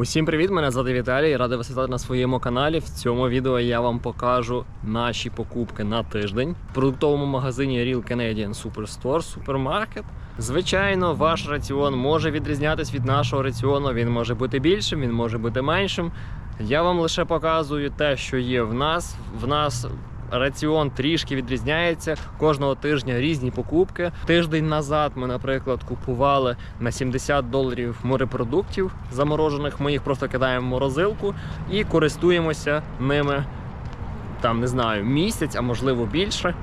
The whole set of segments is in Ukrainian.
Усім привіт! Мене звати Віталій. Радий вас вітати на своєму каналі. В цьому відео я вам покажу наші покупки на тиждень в продуктовому магазині Real Canadian Superstore супермаркет. Звичайно, ваш раціон може відрізнятись від нашого раціону. Він може бути більшим, він може бути меншим. Я вам лише показую те, що є в нас. В нас раціон трішки відрізняється. Кожного тижня різні покупки. Тиждень назад ми, наприклад, купували на 70 доларів морепродуктів заморожених. Ми їх просто кидаємо в морозилку і користуємося ними там, не знаю, місяць, а можливо більше.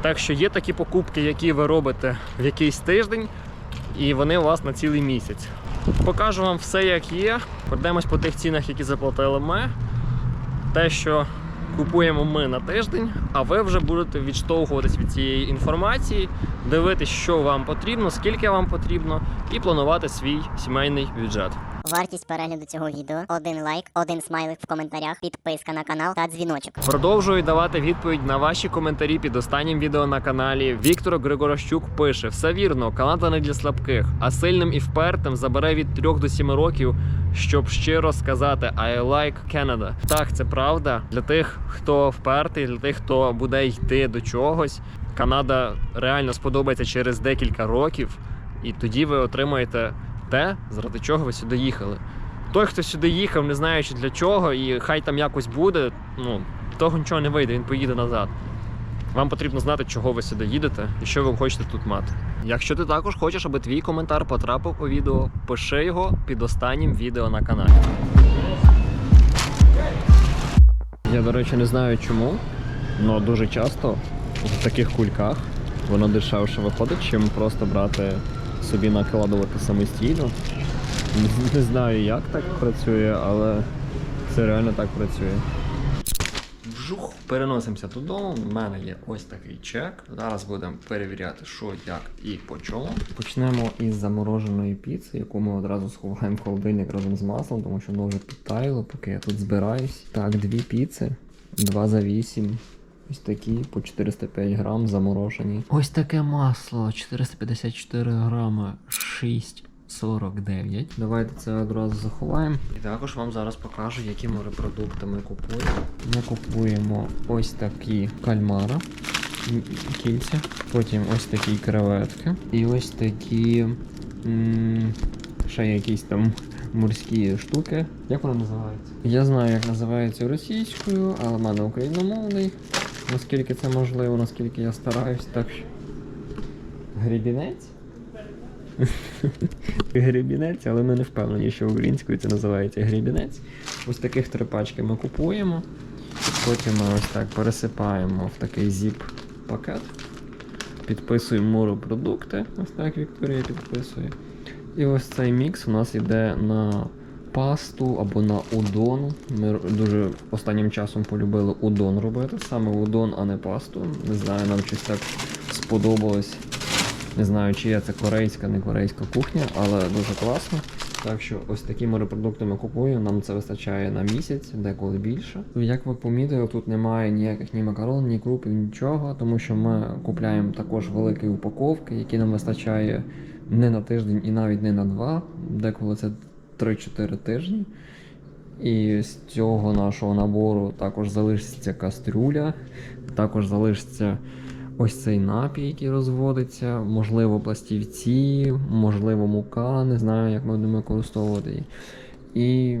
Так що є такі покупки, які ви робите в якийсь тиждень, і вони у вас на цілий місяць. Покажу вам все, як є. Пройдемось по тих цінах, які заплатили ми. Те, що купуємо ми на тиждень, а ви вже будете відштовхуватись від цієї інформації, дивитись, що вам потрібно, скільки вам потрібно, і планувати свій сімейний бюджет. Вартість перегляду цього відео один лайк, один смайлик в коментарях, підписка на канал та дзвіночок. Продовжую давати відповідь на ваші коментарі під останнім відео на каналі. Віктор Григорощук пише: все вірно, Канада не для слабких, а сильним і впертим забере від 3 до 7 років, щоб щиро сказати I like Canada. Так, це правда. Для тих, хто впертий, для тих, хто буде йти до чогось. Канада реально сподобається через декілька років, і тоді ви отримаєте те, заради чого ви сюди їхали. Той, хто сюди їхав, не знаючи для чого, і хай там якось буде, ну, того нічого не вийде, він поїде назад. Вам потрібно знати, чого ви сюди їдете і що ви хочете тут мати. Якщо ти також хочеш, аби твій коментар потрапив у відео, пиши його під останнім відео на каналі. Я, до речі, не знаю чому, але дуже часто в таких кульках воно дешевше виходить, чим просто брати собі накладувати самостійно. Не- знаю, як так працює, але це реально так працює. Вжух, переносимося додому. У мене є ось такий чек. Зараз будемо перевіряти, що, як і по чому. Почнемо із замороженої піци, яку ми одразу сховаємо в холодильник разом з маслом, тому що воно вже підтаяло, поки я тут збираюсь. Так, дві піци, два за вісім. Ось такі по 405 грам заморожені. Ось таке масло 454 грами 6,49. Давайте це одразу заховаємо. І також вам зараз покажу, які морепродукти ми купуємо. Ми купуємо ось такі кальмара. Кільця, потім ось такі креветки. І ось такі ще якісь там морські штуки. Як вони називаються? Я знаю, як називається російською, але в мене україномовний. Наскільки це можливо, наскільки я стараюсь, так що. Гребінець? Гребінець, але ми не впевнені, що українською це називається гребінець. Ось таких три пачки ми купуємо. Потім ми ось так пересипаємо в такий зіп-пакет. Підписуємо морепродукти. Ось так Вікторія підписує. І ось цей мікс у нас йде на пасту або на удон. Ми дуже останнім часом полюбили удон робити. Саме удон, а не пасту. Не знаю, нам щось так сподобалось. Не знаю, чи є це корейська, не корейська кухня, але дуже класно. Так що ось такі морепродукти ми купуємо, нам це вистачає на місяць, деколи більше. Як ви помітили, тут немає ніяких ні макарон, ні крупів, нічого, тому що ми купляємо також великі упаковки, які нам вистачає не на тиждень і навіть не на два, деколи це 3-4 тижні. І з цього нашого набору також залишиться кастрюля, також залишиться ось цей напій, який розводиться, можливо, пластівці, можливо, мука, не знаю, як ми будемо використовувати її. І,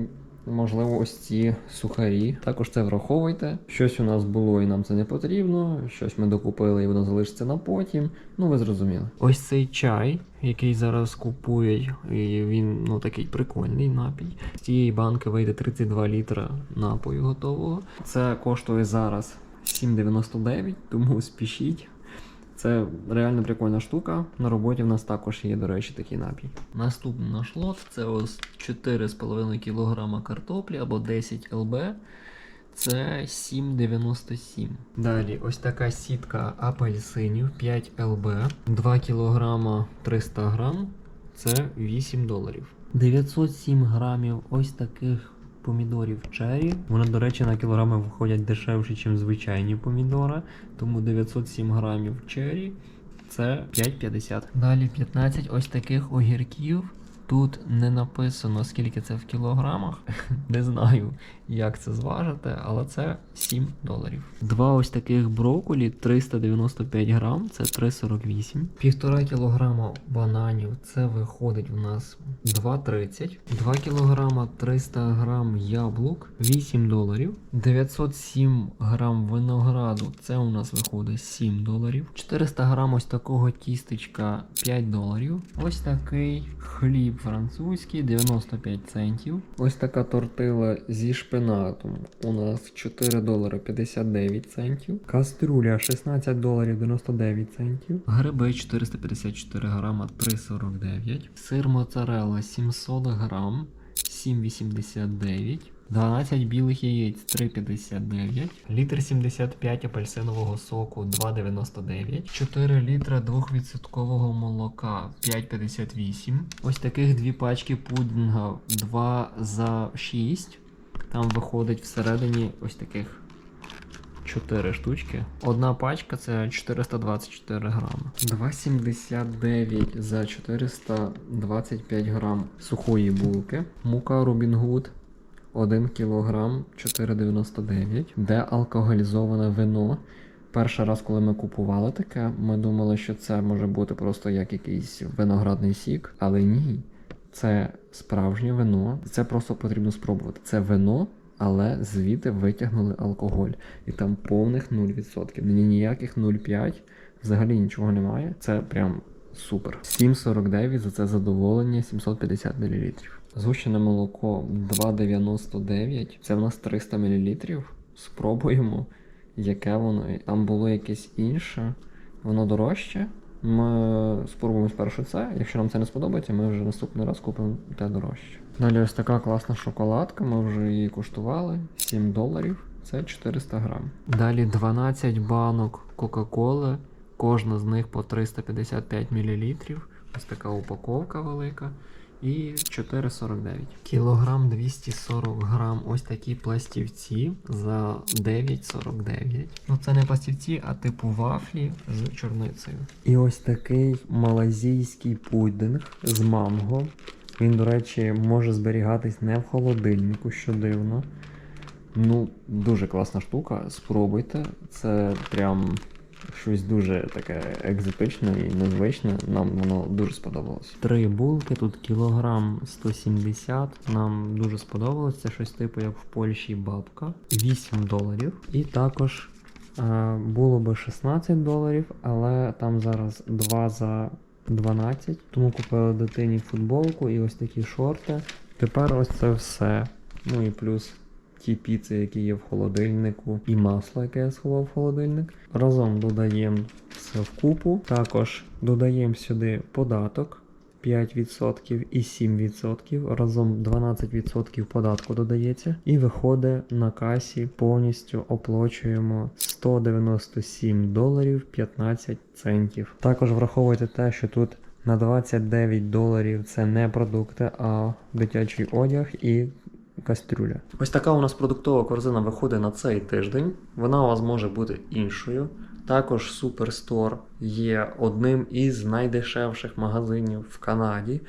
можливо, ось ці сухарі. Також це враховуйте. Щось у нас було і нам це не потрібно, щось ми докупили і воно залишиться на потім. Ну, ви зрозуміли. Ось цей чай, який зараз купують, і він ну такий прикольний напій. З цієї банки вийде 32 літра напою готового. Це коштує зараз 7,99, тому спішіть. Це реально прикольна штука. На роботі в нас також є, до речі, такий напій. Наступний наш лот це ось 4,5 кг картоплі або 10 ЛБ. Це 7,97. Далі ось така сітка апельсинів 5 ЛБ, 2 кг 300 грам. Це 8 доларів. 907 грамів ось таких помідорів черрі. Вони, до речі, на кілограми виходять дешевше, ніж звичайні помідори. Тому 907 грамів черрі це 5,50. Далі 15 ось таких огірків Тут не написано, скільки це в кілограмах. Не знаю, як це зважити, але це 7 доларів. Два ось таких брокколі 395 грам, це 3,48. Півтора кілограма бананів, це виходить в нас 2,30. 2 кілограма 300 грам яблук, 8 доларів. 907 грам винограду, це у нас виходить 7 доларів. 400 грам ось такого тістечка 5 доларів. Ось такий хліб французький 95 центів. Ось така тортила зі шпинатом у нас 4 долари 59 центів. Кастрюля 16 доларів 99 центів. Гриби 454 грама 3,49. Сир моцарелла 700 грам 7,89. 12 білих яєць 3,59, літр 75 апельсинового соку 2,99, 4 літра 2% молока 5,58. Ось таких дві пачки пудінга 2 за 6. Там виходить всередині ось таких 4 штучки. Одна пачка це 424 грами. 2,79 за 425 грам сухої булки. Мука Рубін Гуд 1 кг 4,99. Де алкоголізоване вино. Перший раз, коли ми купували таке, ми думали, що це може бути просто як якийсь виноградний сік, але ні. Це справжнє вино. Це просто потрібно спробувати. Це вино, але звідти витягнули алкоголь. І там повних 0%. Ні ніяких 0,5, взагалі нічого немає. Це прям супер. 7,49 за це задоволення 750 мл. Згущене молоко 2,99. Це в нас 300 мл. Спробуємо, яке воно. Там було якесь інше. Воно дорожче. Ми спробуємо спершу це. Якщо нам це не сподобається, ми вже наступний раз купимо те дорожче. Далі ось така класна шоколадка. Ми вже її куштували. 7 доларів. Це 400 грам. Далі 12 банок Кока-Коли. Кожна з них по 355 мл. Ось така упаковка велика. І 4,49. Кілограм 240 грам ось такі пластівці за 9,49. Ну це не пластівці, а типу вафлі з чорницею. І ось такий малазійський пудинг з манго. Він, до речі, може зберігатись не в холодильнику, що дивно. Ну, дуже класна штука. Спробуйте. Це прям щось дуже таке екзотичне і незвичне. Нам воно дуже сподобалось. Три булки, тут кілограм 170. Нам дуже сподобалось. Це щось типу як в Польщі бабка. 8 доларів. І також е, було би 16 доларів, але там зараз 2 за 12. Тому купили дитині футболку і ось такі шорти. Тепер ось це все. Ну і плюс ті піци, які є в холодильнику, і масло, яке я сховав в холодильник. Разом додаємо все в купу. Також додаємо сюди податок 5% і 7%. Разом 12% податку додається. І виходить на касі повністю оплачуємо 197 доларів 15 центів. Також враховуйте те, що тут на 29 доларів це не продукти, а дитячий одяг і кастрюля. Ось така у нас продуктова корзина виходить на цей тиждень. Вона у вас може бути іншою. Також Superstore є одним із найдешевших магазинів в Канаді.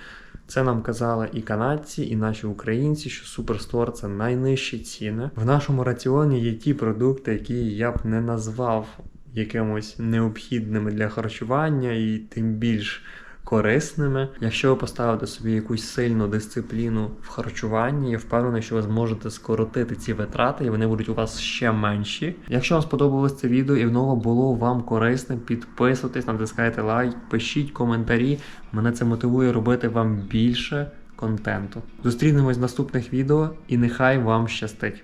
Це нам казали і канадці, і наші українці, що Superstore це найнижчі ціни. В нашому раціоні є ті продукти, які я б не назвав якимось необхідними для харчування, і тим більш корисними. Якщо ви поставите собі якусь сильну дисципліну в харчуванні, я впевнений, що ви зможете скоротити ці витрати, і вони будуть у вас ще менші. Якщо вам сподобалось це відео і воно було вам корисним, підписуйтесь, натискайте лайк, пишіть коментарі. Мене це мотивує робити вам більше контенту. Зустрінемось в наступних відео і нехай вам щастить!